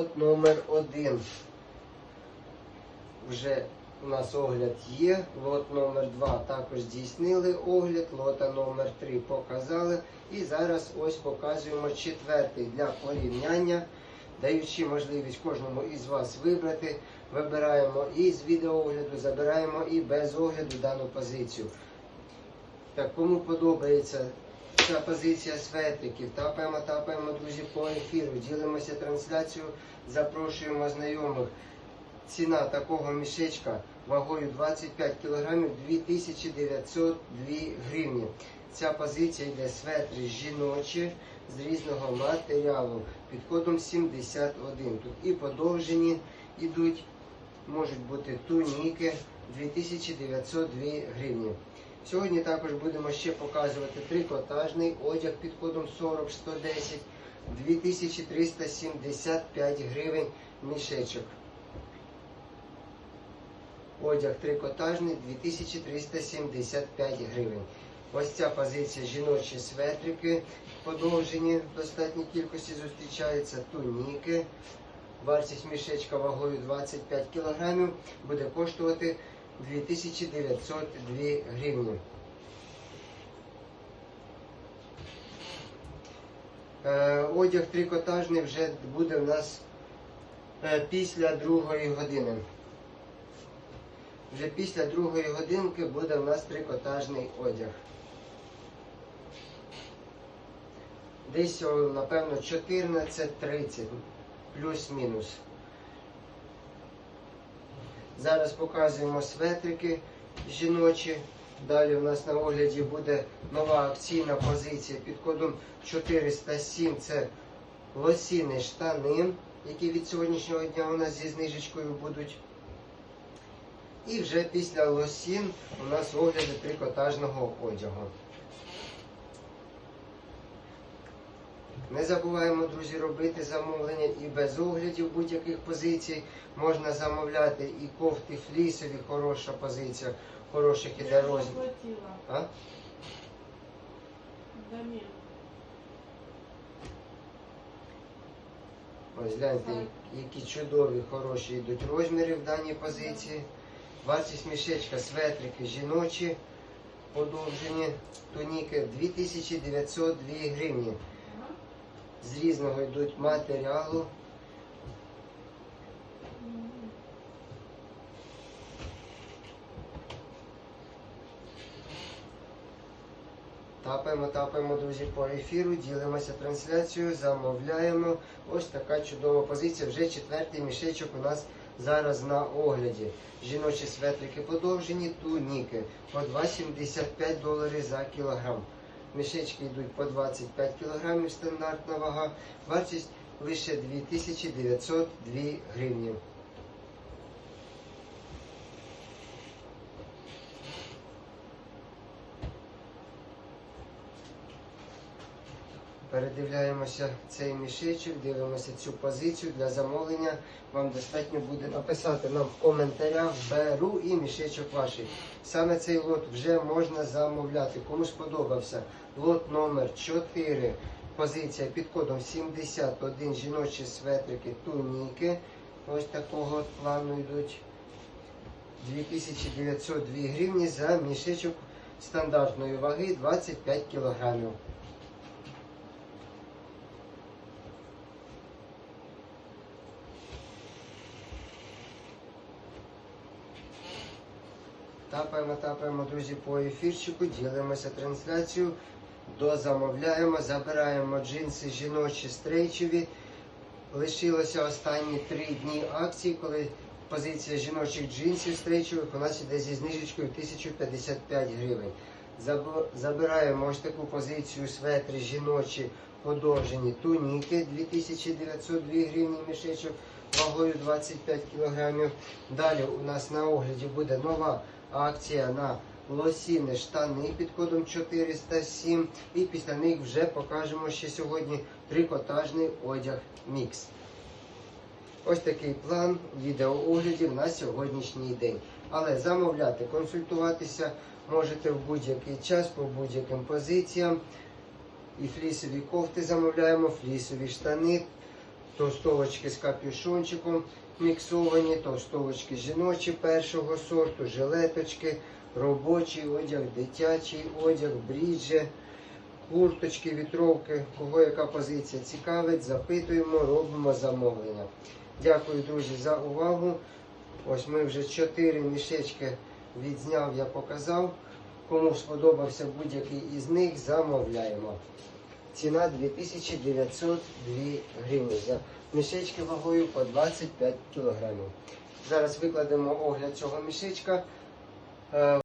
лот номер один. Вже у нас огляд є. Лот номер 2 також здійснили огляд, лота номер 3 показали. І зараз ось показуємо четвертий для порівняння, даючи можливість кожному із вас вибрати. Вибираємо і з відеоогляду, забираємо і без огляду дану позицію. Так, кому подобається ця позиція светриків, тапаємо, тапаємо, друзі, по ефіру, ділимося трансляцією, запрошуємо знайомих. Ціна такого мішечка вагою 25 кг 2902 гривні. Ця позиція йде светри жіночі з різного матеріалу під кодом 71. Тут і подовжені йдуть, можуть бути туніки 2902 гривні. Сьогодні також будемо ще показувати трикотажний одяг під кодом 40110 2375 гривень мішечок. Одяг трикотажний 2375 гривень. Ось ця позиція жіночі светрики подовжені в достатній кількості зустрічаються туніки. Вартість мішечка вагою 25 кг буде коштувати 2902 гривні. Е, Одяг трикотажний вже буде в нас е, після другої години. Вже після другої годинки буде в нас трикотажний одяг. Десь, напевно, 14.30 плюс-мінус. Зараз показуємо светрики жіночі. Далі у нас на огляді буде нова акційна позиція під кодом 407. Це лосіни штани, які від сьогоднішнього дня у нас зі знижечкою будуть. І вже після лосін у нас огляди трикотажного одягу. Не забуваємо, друзі, робити замовлення і без оглядів будь-яких позицій. Можна замовляти і кофти флісові, хороша позиція, хороших іде розмір. А? Ось гляньте, які чудові, хороші йдуть розміри в даній позиції. Вартість мішечка, светрики жіночі, подовжені, туніки 2902 гривні. З різного йдуть матеріалу. Тапаємо, тапаємо, друзі, по ефіру, ділимося трансляцією, замовляємо. Ось така чудова позиція. Вже четвертий мішечок у нас зараз на огляді. Жіночі светрики подовжені, туніки по 2,75 доларів за кілограм. Мішечки йдуть по 25 кг стандартна вага. Вартість лише 2902 гривні. Передивляємося цей мішечок, дивимося цю позицію для замовлення. Вам достатньо буде написати нам в коментарях беру і мішечок ваший. Саме цей лот вже можна замовляти. Кому сподобався лот номер 4, позиція під кодом 71 жіночі светрики, туніки. Ось такого плану йдуть 2902 гривні за мішечок стандартної ваги 25 кілограмів. Тапаємо, тапаємо, друзі, по ефірчику, ділимося трансляцією, дозамовляємо, забираємо джинси жіночі стрейчеві. Лишилося останні три дні акції, коли позиція жіночих джинсів стрейчевих у нас іде зі знижечкою 1055 гривень. Забираємо ось таку позицію светри жіночі подовжені туніки 2902 гривні мішечок вагою 25 кг. Далі у нас на огляді буде нова акція на лосіни штани під кодом 407. І після них вже покажемо ще сьогодні трикотажний одяг мікс. Ось такий план відеооглядів на сьогоднішній день. Але замовляти, консультуватися можете в будь-який час по будь-яким позиціям. І флісові кофти замовляємо, флісові штани, Товстовочки з капюшончиком міксовані, товстовочки жіночі першого сорту, жилеточки, робочий одяг, дитячий одяг, бріджі, курточки, вітровки. Кого яка позиція цікавить, запитуємо, робимо замовлення. Дякую, друзі, за увагу. Ось ми вже чотири мішечки відзняв, я показав. Кому сподобався будь-який із них, замовляємо. Ціна 2902 гривні. За мішечки вагою по 25 кг. Зараз викладемо огляд цього мішечка. Е,